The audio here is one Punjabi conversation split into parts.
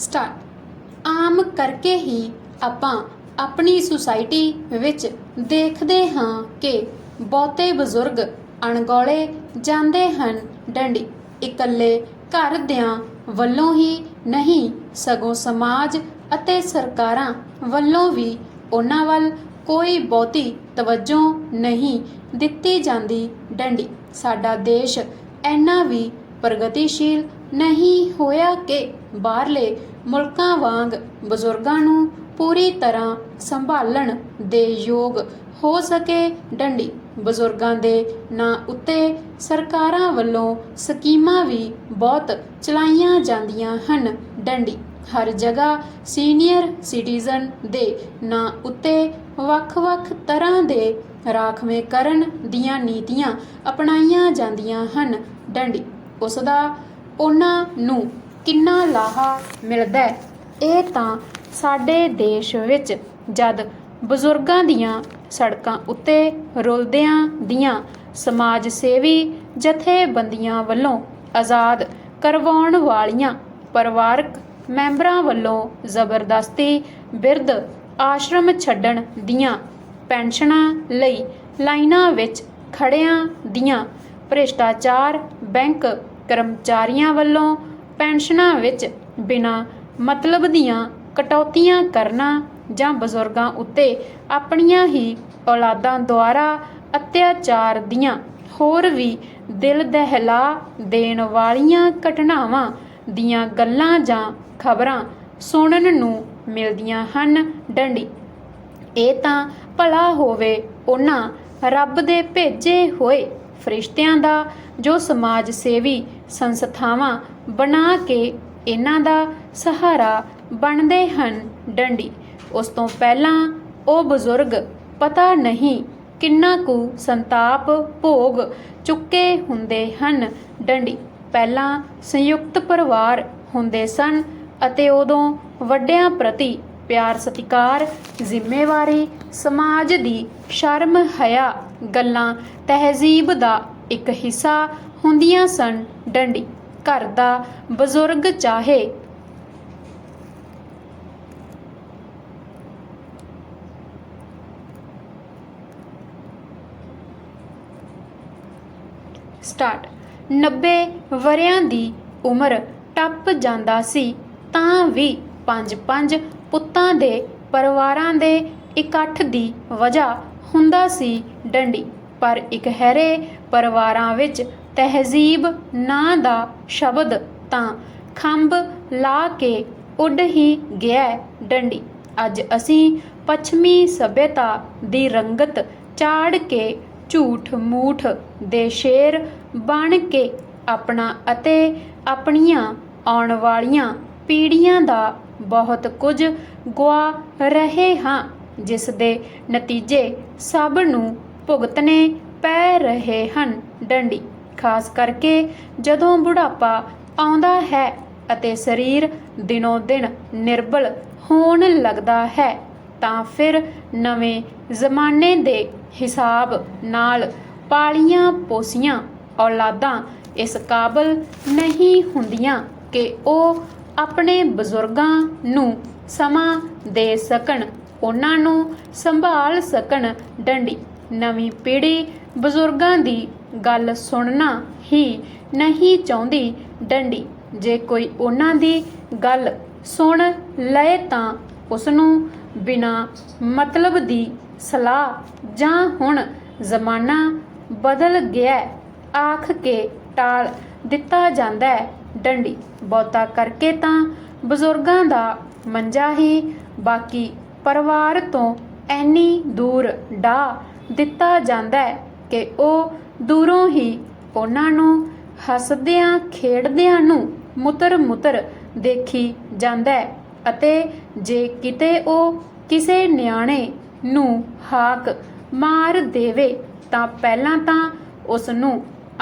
ਸਟਾਰਟ। ਆਮ ਕਰਕੇ ਹੀ ਆਪਾਂ ਆਪਣੀ ਸੁਸਾਇਟੀ ਵਿੱਚ ਦੇਖਦੇ ਹਾਂ ਕਿ ਬਹੁਤੇ ਬਜ਼ੁਰਗ ਅਣਗੌਲੇ ਜਾਂਦੇ ਹਨ। ਡੰਡੀ, ਇਕੱਲੇ ਘਰ ਦਿਆਂ ਵੱਲੋਂ ਹੀ ਨਹੀਂ, ਸਗੋਂ ਸਮਾਜ ਅਤੇ ਸਰਕਾਰਾਂ ਵੱਲੋਂ ਵੀ ਉਹਨਾਂ ਵੱਲ ਕੋਈ ਬਹੁਤੀ ਤਵੱਜੋ ਨਹੀਂ ਦਿੱਤੀ ਜਾਂਦੀ। ਡੰਡੀ, ਸਾਡਾ ਦੇਸ਼ ਇੰਨਾ ਵੀ ਪ੍ਰਗਤੀਸ਼ੀਲ ਨਹੀਂ ਹੋਇਆ ਕਿ ਬਾਹਰਲੇ ਮੁਲਕਾਂ ਵਾਂਗ ਬਜ਼ੁਰਗਾਂ ਨੂੰ ਪੂਰੀ ਤਰ੍ਹਾਂ ਸੰਭਾਲਣ ਦੇ ਯੋਗ ਹੋ ਸਕੇ ਡੰਡੀ। ਬਜ਼ੁਰਗਾਂ ਦੇ ਨਾਂ ਉੱਤੇ ਸਰਕਾਰਾਂ ਵੱਲੋਂ ਸਕੀਮਾਂ ਵੀ ਬਹੁਤ ਚਲਾਈਆਂ ਜਾਂਦੀਆਂ ਹਨ ਡੰਡੀ। ਹਰ ਜਗ੍ਹਾ ਸੀਨੀਅਰ ਸਿਟੀਜ਼ਨ ਦੇ ਨਾਂ ਉੱਤੇ ਵੱਖ-ਵੱਖ ਤਰ੍ਹਾਂ ਦੇ ਰਾਖਵੇਂ ਕਰਨ ਦੀਆਂ ਨੀਤੀਆਂ ਅਪਣਾਈਆਂ ਜਾਂਦੀਆਂ ਹਨ ਡੰਡੀ। ਉਸ ਦਾ ਉਹਨਾਂ ਨੂੰ ਕਿੰਨਾ ਲਾਹਾ ਮਿਲਦਾ ਹੈ? ਇਹ ਤਾਂ ਸਾਡੇ ਦੇਸ਼ ਵਿੱਚ ਜਦ ਬਜ਼ੁਰਗਾਂ ਦੀਆਂ ਸੜਕਾਂ ਉੱਤੇ ਰੁਲਦਿਆਂ ਦੀਆਂ ਸਮਾਜ ਸੇਵੀ ਜਥੇਬੰਦੀਆਂ ਵੱਲੋਂ ਆਜ਼ਾਦ ਕਰਵਾਉਣ ਵਾਲੀਆਂ ਪਰਿਵਾਰਕ ਮੈਂਬਰਾਂ ਵੱਲੋਂ ਜ਼ਬਰਦਸਤੀ ਬਿਰਧ ਆਸ਼ਰਮ ਛੱਡਣ ਦੀਆਂ ਪੈਨਸ਼ਨਾਂ ਲਈ ਲਾਈਨਾਂ ਵਿੱਚ ਖੜਿਆਂ ਦੀਆਂ ਭ੍ਰਿਸ਼ਟਾਚਾਰ ਬੈਂਕ ਕਰਮਚਾਰੀਆਂ ਵੱਲੋਂ ਪੈਨਸ਼ਨਾਂ ਵਿੱਚ ਬਿਨਾਂ ਮਤਲਬ ਦੀਆਂ ਕਟੌਤੀਆਂ ਕਰਨਾ ਜਾਂ ਬਜ਼ੁਰਗਾਂ ਉੱਤੇ ਆਪਣੀਆਂ ਹੀ ਔਲਾਦਾਂ ਦੁਆਰਾ ਅਤਿਆਚਾਰ ਦੀਆਂ ਹੋਰ ਵੀ ਦਿਲ ਦਹਿਲਾ ਦੇਣ ਵਾਲੀਆਂ ਘਟਨਾਵਾਂ ਦੀਆਂ ਗੱਲਾਂ ਜਾਂ ਖਬਰਾਂ ਸੁਣਨ ਨੂੰ ਮਿਲਦੀਆਂ ਹਨ। ਡੰਡੀ। ਇਹ ਤਾਂ ਭਲਾ ਹੋਵੇ ਉਹਨਾਂ ਰੱਬ ਦੇ ਭੇਜੇ ਹੋਏ ਫਰਿਸ਼ਤਿਆਂ ਦਾ ਜੋ ਸਮਾਜ ਸੇਵੀ ਸੰਸਥਾਵਾਂ ਬਣਾ ਕੇ ਇਹਨਾਂ ਦਾ ਸਹਾਰਾ ਬਣਦੇ ਹਨ ਡੰਡੀ। ਉਸ ਤੋਂ ਪਹਿਲਾਂ ਉਹ ਬਜ਼ੁਰਗ ਪਤਾ ਨਹੀਂ ਕਿੰਨਾ ਕੁ ਸੰਤਾਪ ਭੋਗ ਚੁੱਕੇ ਹੁੰਦੇ ਹਨ ਡੰਡੀ। ਪਹਿਲਾਂ ਸੰਯੁਕਤ ਪਰਿਵਾਰ ਹੁੰਦੇ ਸਨ ਅਤੇ ਉਦੋਂ ਵੱਡਿਆਂ ਪ੍ਰਤੀ ਪਿਆਰ ਸਤਿਕਾਰ, ਜ਼ਿੰਮੇਵਾਰੀ, ਸਮਾਜ ਦੀ ਸ਼ਰਮ ਹਯਾ ਗੱਲਾਂ ਤਹਿਜ਼ੀਬ ਦਾ ਇੱਕ ਹਿੱਸਾ ਹੁੰਦੀਆਂ ਸਨ ਡੰਡੀ। ਘਰ ਦਾ ਬਜ਼ੁਰਗ ਚਾਹੇ। ਸਟਾਰਟ 90 ਵਰਿਆਂ ਦੀ ਉਮਰ ਟੱਪ ਜਾਂਦਾ ਸੀ, ਤਾਂ ਵੀ ਪੰਜ ਪੰਜ ਪੁੱਤਾਂ ਦੇ ਪਰਿਵਾਰਾਂ ਦੇ ਇਕੱਠ ਦੀ ਵਜ੍ਹਾ ਹੁੰਦਾ ਸੀ ਡੰਡੀ। ਪਰ ਇਕਹਿਰੇ ਪਰਿਵਾਰਾਂ ਵਿੱਚ ਤਹਿਜ਼ੀਬ ਨਾਂ ਦਾ ਸ਼ਬਦ ਤਾਂ ਖੰਭ ਲਾ ਕੇ ਉੱਡ ਹੀ ਗਿਆ ਡੰਡੀ। ਅੱਜ ਅਸੀਂ ਪੱਛਮੀ ਸਭਿਅਤਾ ਦੀ ਰੰਗਤ ਚਾੜ ਕੇ ਝੂਠ ਮੂਠ ਦੇ ਸ਼ੇਰ ਬਣ ਕੇ ਆਪਣਾ ਅਤੇ ਆਪਣੀਆਂ ਆਉਣ ਵਾਲੀਆਂ ਪੀੜ੍ਹੀਆਂ ਦਾ ਬਹੁਤ ਕੁਝ ਗਵਾ ਰਹੇ ਹਾਂ, ਜਿਸ ਦੇ ਨਤੀਜੇ ਸਭ ਨੂੰ ਭੁਗਤਣੇ ਪੈ ਰਹੇ ਹਨ ਡੰਡੀ। ਖਾਸ ਕਰਕੇ ਜਦੋਂ ਬੁਢਾਪਾ ਆਉਂਦਾ ਹੈ ਅਤੇ ਸਰੀਰ ਦਿਨੋ ਦਿਨ ਨਿਰਬਲ ਹੋਣ ਲੱਗਦਾ ਹੈ, ਤਾਂ ਫਿਰ ਨਵੇਂ ਜ਼ਮਾਨੇ ਦੇ ਹਿਸਾਬ ਨਾਲ ਪਾਲੀਆਂ ਪੋਸੀਆਂ ਔਲਾਦਾਂ ਇਸ ਕਾਬਲ ਨਹੀਂ ਹੁੰਦੀਆਂ ਕਿ ਉਹ ਆਪਣੇ ਬਜ਼ੁਰਗਾਂ ਨੂੰ ਸਮਾਂ ਦੇ ਸਕਣ, ਉਹਨਾਂ ਨੂੰ ਸੰਭਾਲ ਸਕਣ। ਡੰਡੀ, ਨਵੀਂ ਪੀੜ੍ਹੀ ਬਜ਼ੁਰਗਾਂ ਦੀ ਗੱਲ ਸੁਣਨਾ ਹੀ ਨਹੀਂ ਚਾਹੁੰਦੀ ਡੰਡੀ। ਜੇ ਕੋਈ ਉਹਨਾਂ ਦੀ ਗੱਲ ਸੁਣ ਲਏ ਤਾਂ ਉਸ ਨੂੰ ਬਿਨਾ ਮਤਲਬ ਦੀ ਸਲਾਹ ਜਾਂ ਹੁਣ ਜ਼ਮਾਨਾ ਬਦਲ ਗਿਆ ਆਖ ਕੇ ਟਾਲ ਦਿੱਤਾ ਜਾਂਦਾ ਹੈ ਡੰਡੀ। ਬਹੁਤਾ ਕਰਕੇ ਤਾਂ ਬਜ਼ੁਰਗਾਂ ਦਾ ਮੰਜਾ ਹੀ ਬਾਕੀ ਪਰਿਵਾਰ ਤੋਂ ਐਨੀ ਦੂਰ ਡਾ ਦਿੱਤਾ ਜਾਂਦਾ ਹੈ ਕਿ ਉਹ ਦੂਰੋਂ ਹੀ ਉਹਨਾਂ ਨੂੰ ਹੱਸਦਿਆਂ, ਖੇਡਦਿਆਂ ਨੂੰ ਮੁਤਰ ਮੁਤਰ ਦੇਖੀ ਜਾਂਦਾ ਹੈ ਅਤੇ ਜੇ ਕਿਤੇ ਉਹ ਕਿਸੇ ਨਿਆਣੇ ਨੂੰ ਹਾਕ ਮਾਰ ਦੇਵੇ ਤਾਂ ਪਹਿਲਾਂ ਤਾਂ ਉਸ ਨੂੰ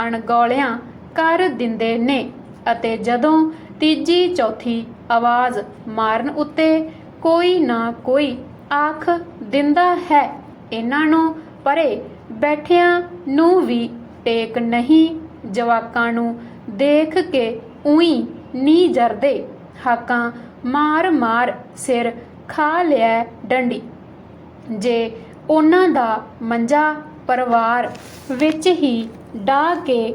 ਅਣਗੌਲਿਆਂ ਕਰ ਦਿੰਦੇ ਨੇ ਅਤੇ ਜਦੋਂ ਤੀਜੀ ਚੌਥੀ ਆਵਾਜ਼ ਮਾਰਨ ਉੱਤੇ ਕੋਈ ਨਾ ਕੋਈ ਆਖ ਦਿੰਦਾ ਹੈ, ਇਹਨਾਂ ਨੂੰ ਪਰੇ ਬੈਠਿਆਂ ਨੂੰ ਵੀ ਟੇਕ ਨਹੀਂ, ਜਵਾਕਾਂ ਨੂੰ ਦੇਖ ਕੇ ਉਹੀ ਨੀ ਜਰਦੇ। ਹਾਕਾਂ ਮਾਰ ਮਾਰ ਸਿਰ ਖਾ ਲਿਆ ਡੰਡੀ। ਜੇ ਉਹਨਾਂ ਦਾ ਮੰਜਾ ਪਰਿਵਾਰ ਵਿੱਚ ਹੀ ਢਾ ਕੇ